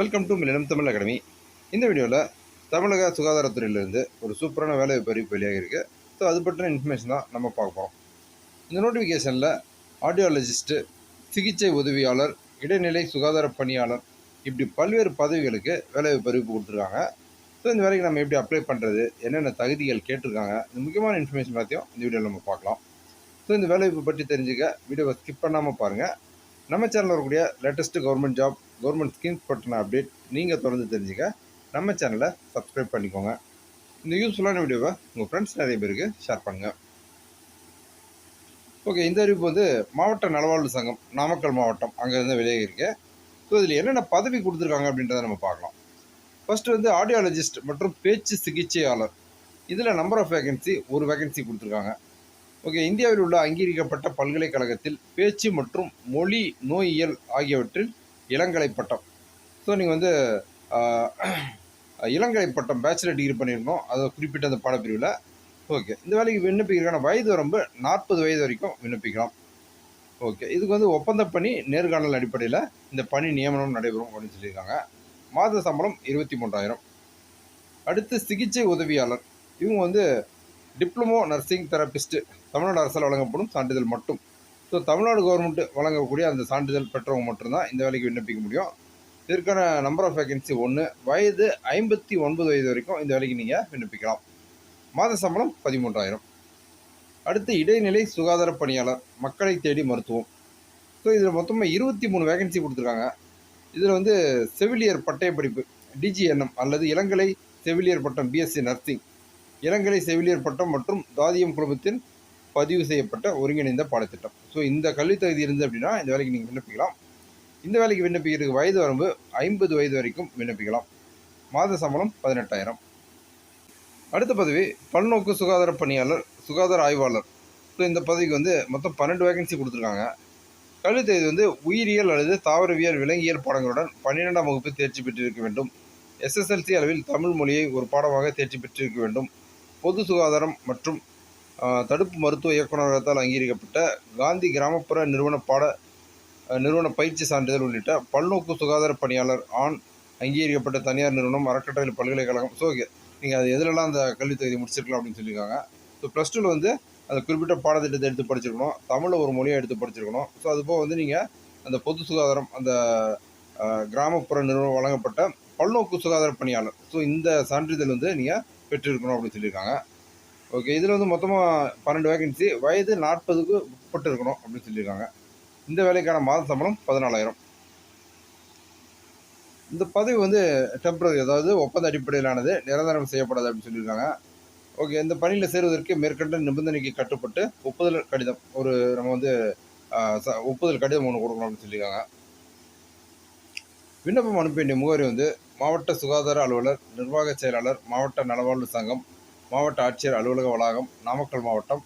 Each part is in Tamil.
Welcome to Millennium Tamil academy இந்த வீடியோவில் தமிழக சுகாதாரத்துறையிலிருந்து ஒரு சூப்பரான வேலை அறிவிப்பு வெளியாக இருக்குது ஸோ அது பற்றின இன்ஃபர்மேஷன் தான் நம்ம பார்க்க போகிறோம் இந்த நோட்டிஃபிகேஷனில் ஆடியாலஜிஸ்ட்டு சிகிச்சை உதவியாளர் இடைநிலை சுகாதார பணியாளர் இப்படி பல்வேறு பதவிகளுக்கு வேலைவாய்ப்பு அறிவிப்பு கொடுத்துருக்காங்க. ஸோ இந்த வேலைக்கு நம்ம எப்படி அப்ளை பண்ணுறது என்னென்ன தகுதிகள் கேட்டிருக்காங்க இந்த முக்கியமான இன்ஃபர்மேஷன் எல்லாத்தையும் இந்த வீடியோவில் நம்ம பார்க்கலாம். ஸோ இந்த வேலைவாய்ப்பு பற்றி தெரிஞ்சுக்க வீடியோவை ஸ்கிப் பண்ணாமல் பாருங்கள் நம்ம சேனலில் வரக்கூடிய latest government job government schemes பற்றின அப்டேட் நீங்கள் தொடர்ந்து தெரிஞ்சுக்க நம்ம சேனலை சப்ஸ்கிரைப் பண்ணிக்கோங்க. இந்த யூஸ்ஃபுல்லான வீடியோவை உங்கள் ஃப்ரெண்ட்ஸ் நிறைய பேருக்கு ஷேர் பண்ணுங்கள் ஓகே இந்த அறிவிப்பு வந்து மாவட்ட நலவாழ்வு சங்கம் நாமக்கல் மாவட்டம் அங்கேருந்து வெளியே இருக்கு ஸோ இதில் என்னென்ன பதவி கொடுத்துருக்காங்க அப்படின்றத நம்ம பார்க்கலாம். ஃபஸ்ட்டு வந்து ஆடியாலஜிஸ்ட் மற்றும் பேச்சு சிகிச்சையாளர். இதில் நம்பர் ஆஃப் வேகன்சி ஒரு வேகன்சி கொடுத்துருக்காங்க. ஓகே இந்தியாவில் உள்ள அங்கீகரிக்கப்பட்ட பல்கலைக்கழகத்தில் பேச்சு மற்றும் மொழி நோயியல் ஆகியவற்றில் இளங்கலை பட்டம். ஸோ நீங்கள் வந்து இளங்கலை பட்டம் பேச்சுலர் டிகிரி பண்ணியிருக்கோம் அதை குறிப்பிட்ட அந்த பாடப்பிரிவில். ஓகே இந்த வேலைக்கு விண்ணப்பிக்கிறதுக்கான வயது வரம்பு நாற்பது வயது வரைக்கும் விண்ணப்பிக்கலாம். ஓகே இதுக்கு வந்து ஒப்பந்த பணி நேர்காணல் அடிப்படையில் இந்த பணி நியமனம் நடைபெறும் அப்படின்னு சொல்லியிருக்காங்க. மாத சம்பளம் இருபத்தி மூன்றாயிரம். அடுத்து சிகிச்சை உதவியாளர். இவங்க வந்து டிப்ளமோ நர்சிங் தெரபிஸ்ட்டு தமிழ்நாடு அரசால் வழங்கப்படும் சான்றிதழ் மட்டும். ஸோ தமிழ்நாடு கவர்மெண்ட் வழங்கக்கூடிய அந்த சான்றிதழ் பெற்றவங்க மட்டும்தான் இந்த வேலைக்கு விண்ணப்பிக்க முடியும். இதற்கான நம்பர் ஆஃப் வேகன்சி ஒன்று வயது ஐம்பத்தி ஒன்பது வயது வரைக்கும் இந்த வேலைக்கு நீங்கள் விண்ணப்பிக்கலாம். மாத சம்பளம் பதிமூன்றாயிரம். அடுத்து இடைநிலை சுகாதார பணியாளர் மக்களை தேடி மருத்துவம். ஸோ இதில் மொத்தமாக இருபத்தி மூணு வேகன்சி கொடுத்துருக்காங்க. இதில் வந்து செவிலியர் பட்டய படிப்பு டிஜிஎன்எம் அல்லது இளங்கலை செவிலியர் பட்டம் பிஎஸ்சி நர்சிங் இளங்கலை செவிலியர் பட்டம் மற்றும் தாதியம் குழுமத்தின் பதிவு செய்யப்பட்ட ஒருங்கிணைந்த பாடத்திட்டம். ஸோ இந்த கல்வித் தகுதி இருந்து அப்படின்னா இந்த வேலைக்கு நீங்கள் விண்ணப்பிக்கலாம். இந்த வேலைக்கு விண்ணப்பிக்கிறதுக்கு வயது வரம்பு ஐம்பது வயது வரைக்கும் விண்ணப்பிக்கலாம். மாத சம்பளம் பதினெட்டாயிரம். அடுத்த பதவி பல்நோக்கு சுகாதார பணியாளர் சுகாதார ஆய்வாளர். ஸோ இந்த பதவிக்கு வந்து மொத்தம் பன்னெண்டு வேகன்சி கொடுத்துருக்காங்க. கல்வித் தகுதி வந்து உயிரியல் அல்லது தாவரவியல் விலங்கியல் பாடங்களுடன் பன்னிரெண்டாம் வகுப்பு தேர்ச்சி பெற்றிருக்க வேண்டும். எஸ்எஸ்எல்சி அளவில் தமிழ் மொழியை ஒரு பாடமாக தேர்ச்சி பெற்றிருக்க வேண்டும். பொது சுகாதாரம் மற்றும் தடுப்பு மருத்துவ இயக்குநரகத்தால் அங்கீகரிக்கப்பட்ட காந்தி கிராமப்புற நிறுவன பாட நிறுவன பயிற்சி சான்றிதழ் உள்ளிட்ட பல்நோக்கு சுகாதார பணியாளர் ஆண் அங்கீகரிக்கப்பட்ட தனியார் நிறுவனம் அறக்கட்டளை பல்கலைக்கழகம். ஸோ நீங்கள் அது எதுலலாம் அந்த கல்வித் தகுதி முடிச்சிருக்கலாம் அப்படின்னு சொல்லியிருக்காங்க. ஸோ ப்ளஸ் டூவில் வந்து அந்த குறிப்பிட்ட பாடத்திட்டத்தை எடுத்து படிச்சிருக்கணும். தமிழில் ஒரு மொழியை எடுத்து படிச்சிருக்கணும். ஸோ அதுபோக வந்து நீங்கள் அந்த பொது சுகாதாரம் அந்த கிராமப்புற நிறுவனம் வழங்கப்பட்ட பல்நோக்கு சுகாதார பணியாளர். ஸோ இந்த சான்றிதழ் வந்து நீங்கள் பெற்றிருக்கணும் அப்படின்னு சொல்லியிருக்காங்க. ஓகே இதில் வந்து மொத்தமாக பன்னெண்டு வேகன்சி வயது நாற்பதுக்கு உட்பட்டு இருக்கணும் அப்படின்னு சொல்லியிருக்காங்க. இந்த வேலைக்கான மாத சம்பளம் பதினாலாயிரம். இந்த பதவி வந்து டெம்பரரி அதாவது ஒப்பந்த அடிப்படையிலானது நிரந்தரம் செய்யப்படாது அப்படின்னு சொல்லியிருக்காங்க. ஓகே இந்த பணியில் சேருவதற்கு மேற்கண்ட நிபந்தனைக்கு கட்டுப்பட்டு ஒப்புதல் கடிதம் ஒரு நம்ம வந்து ச- ஒப்புதல் கடிதம் ஒன்று கொடுக்கணும் அப்படின்னு சொல்லியிருக்காங்க. விண்ணப்பம் அனுப்ப வேண்டிய முகவரி வந்து மாவட்ட சுகாதார அலுவலர் நிர்வாக செயலாளர் மாவட்ட நலவாழ்வு சங்கம் மாவட்ட ஆட்சியர் அலுவலக வளாகம் நாமக்கல் மாவட்டம்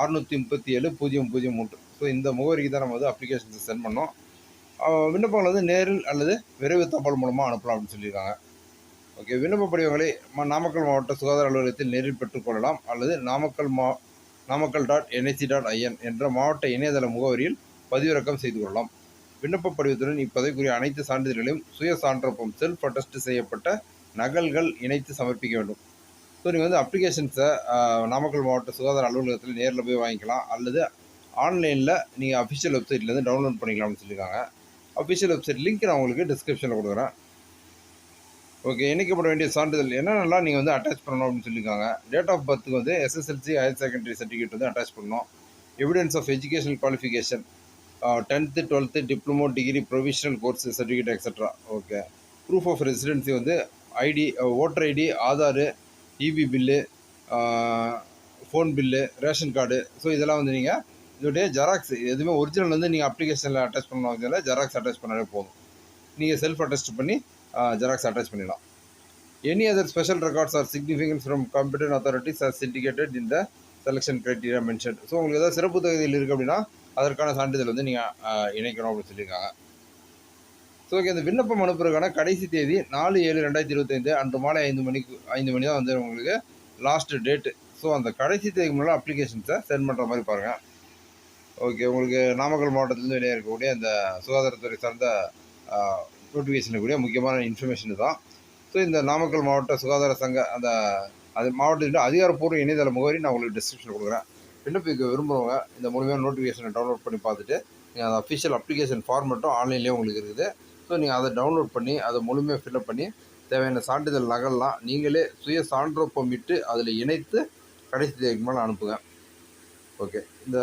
அறுநூற்றி முப்பத்தி ஏழு பூஜ்ஜியம் பூஜ்ஜியம் மூன்று. ஸோ இந்த முகவரிக்கு தான் நம்ம வந்து அப்ளிகேஷன் சென்ட் பண்ணோம். விண்ணப்பங்கள் வந்து நேரில் அல்லது விரைவு தபால் மூலமாக அனுப்பலாம் அப்படின்னு சொல்லியிருக்காங்க. ஓகே விண்ணப்ப படிவங்களை நாமக்கல் மாவட்ட சுகாதார அலுவலகத்தில் நேரில் பெற்றுக்கொள்ளலாம் அல்லது நாமக்கல் மா Namakkal dot NIC dot IN என்ற மாவட்ட இணையதள முகவரியில் பதிவிறக்கம் செய்து கொள்ளலாம். விண்ணப்ப படிவத்துடன் இப்பதவிக்குரிய அனைத்து சான்றிதழ்களையும் சுய சான்றப்பம் செல்ஃப் அட்டஸ்ட் செய்யப்பட்ட நகல்கள் இணைத்து சமர்ப்பிக்க வேண்டும். ஸோ நீங்கள் வந்து அப்ளிகேஷன்ஸை நாமக்கல் மாவட்ட சுகாதார அலுவலகத்தில் நேரில் போய் வாங்கிக்கலாம். அல்லது ஆன்லைனில் நீங்கள் அஃபிஷியல் வெப்சைட்லேருந்து டவுன்லோட் பண்ணிக்கலாம்னு சொல்லியிருக்காங்க. அஃபிஷியல் வெப்சைட் லிங்க் நான் உங்களுக்கு டிஸ்கிரிப்ஷனில் கொடுக்குறேன். ஓகே இணைக்கப்பட வேண்டிய சான்றிதழ் என்னென்னலாம் நீங்கள் வந்து அட்டாச் பண்ணணும் அப்படின்னு சொல்லியிருக்காங்க. டேட் ஆஃப் பர்த்துக்கு வந்து எஸ்எஸ்எல்சி ஹையர் செகண்டரி சர்டிஃபிகேட் வந்து அட்டாச் பண்ணணும். Evidence of educational qualification tenth twelfth diploma degree provisional course certificate extra okay proof of residency வந்து ID voter ID Aadhaar EB bill phone bill ration card so இதெல்லாம் வந்து நீங்கள் இதோடைய ஜெராக்ஸ் எதுவுமே ஒரிஜினல் வந்து நீங்கள் அப்ளிகேஷனில் அட்டாச் பண்ணணும் அவசியம் இல்லை. ஜெராக்ஸ் அட்டாச் பண்ணாலே போதும். நீங்கள் செல்ஃப் அட்டாச் பண்ணி ஜெராக்ஸ் அட்டாச் பண்ணிடலாம். Any other special records or significance from competent authorities or syndicated இந்த செலெக்ஷன் க்ரைட்டீரியா மென்ஷன் ஸோ உங்களுக்கு ஏதாவது சிறப்பு தகுதியில் இருக்குது அப்படின்னா அதற்கான சான்றிதழ் வந்து நீங்கள் இணைக்கணும் அப்படின்னு சொல்லியிருக்காங்க. ஸோ ஓகே இந்த விண்ணப்பம் அனுப்புறதுக்கான கடைசி தேதி நாலு ஏழு ரெண்டாயிரத்தி இருபத்தைந்து அன்று மாலை ஐந்து மணிக்கு ஐந்து மணி தான் வந்து உங்களுக்கு லாஸ்ட் டேட்டு ஸோ அந்த கடைசி தேதிக்கு முன்னாடி அப்ளிகேஷன்ஸை சென்ட் பண்ணுற மாதிரி பாருங்கள் ஓகே உங்களுக்கு நாமக்கல் மாவட்டத்திலேருந்து வெளியே இருக்கக்கூடிய அந்த சுகாதாரத்துறை சார்ந்த ஆஹ், கூடிய முக்கியமான இன்ஃபர்மேஷன் தான். ஸோ இந்த நாமக்கல் மாவட்ட சுகாதார சங்க அந்த அது மாவட்டத்தின் அதிகாரப்பூர்வ இணையதள முகவரி நான் உங்களுக்கு டிஸ்கிரிப்ஷனில் கொடுக்குறேன். விண்ணப்பிக்க விரும்புகிறவங்க இந்த முழுமையான நோட்டிஃபிகேஷனை டவுன்லோட் பண்ணி பார்த்துட்டு நீங்கள் அந்த அஃபிஷியல் அப்ளிகேஷன் ஃபார்மெட்டும் ஆன்லைன்லேயே உங்களுக்கு இருக்குது. ஸோ நீங்கள் அதை டவுன்லோட் பண்ணி அதை முழுமையாக ஃபில்அப் பண்ணி தேவையான சான்றிதழ் நகல்லாம் நீங்களே சுய சான்றொப்பம் இட்டு அதில் இணைத்து கடைசி தேதிக்கு மேலே அனுப்புங்க. ஓகே இந்த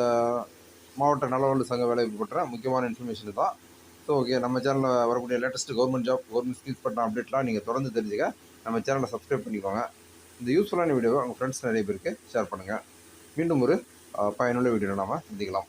மாவட்ட நலவாழ்வு சங்க வேலைக்கு பற்ற முக்கியமான இன்ஃபர்மேஷன் தான். ஸோ ஓகே நம்ம சேனலில் வரக்கூடிய latest government job government skills பற்றின அப்டேட்லாம் நீங்கள் தொடர்ந்து தெரிஞ்சுக்க நம்ம சேனலை சப்ஸ்கிரைப் பண்ணிக்கோங்க. இந்த யூஸ்ஃபுல்லான வீடியோவை உங்கள் ஃப்ரெண்ட்ஸ் நிறைய பேருக்கு ஷேர் பண்ணுங்கள் மீண்டும் ஒரு பயனுள்ள வீடியோவில் நாம் சந்திக்கலாம்.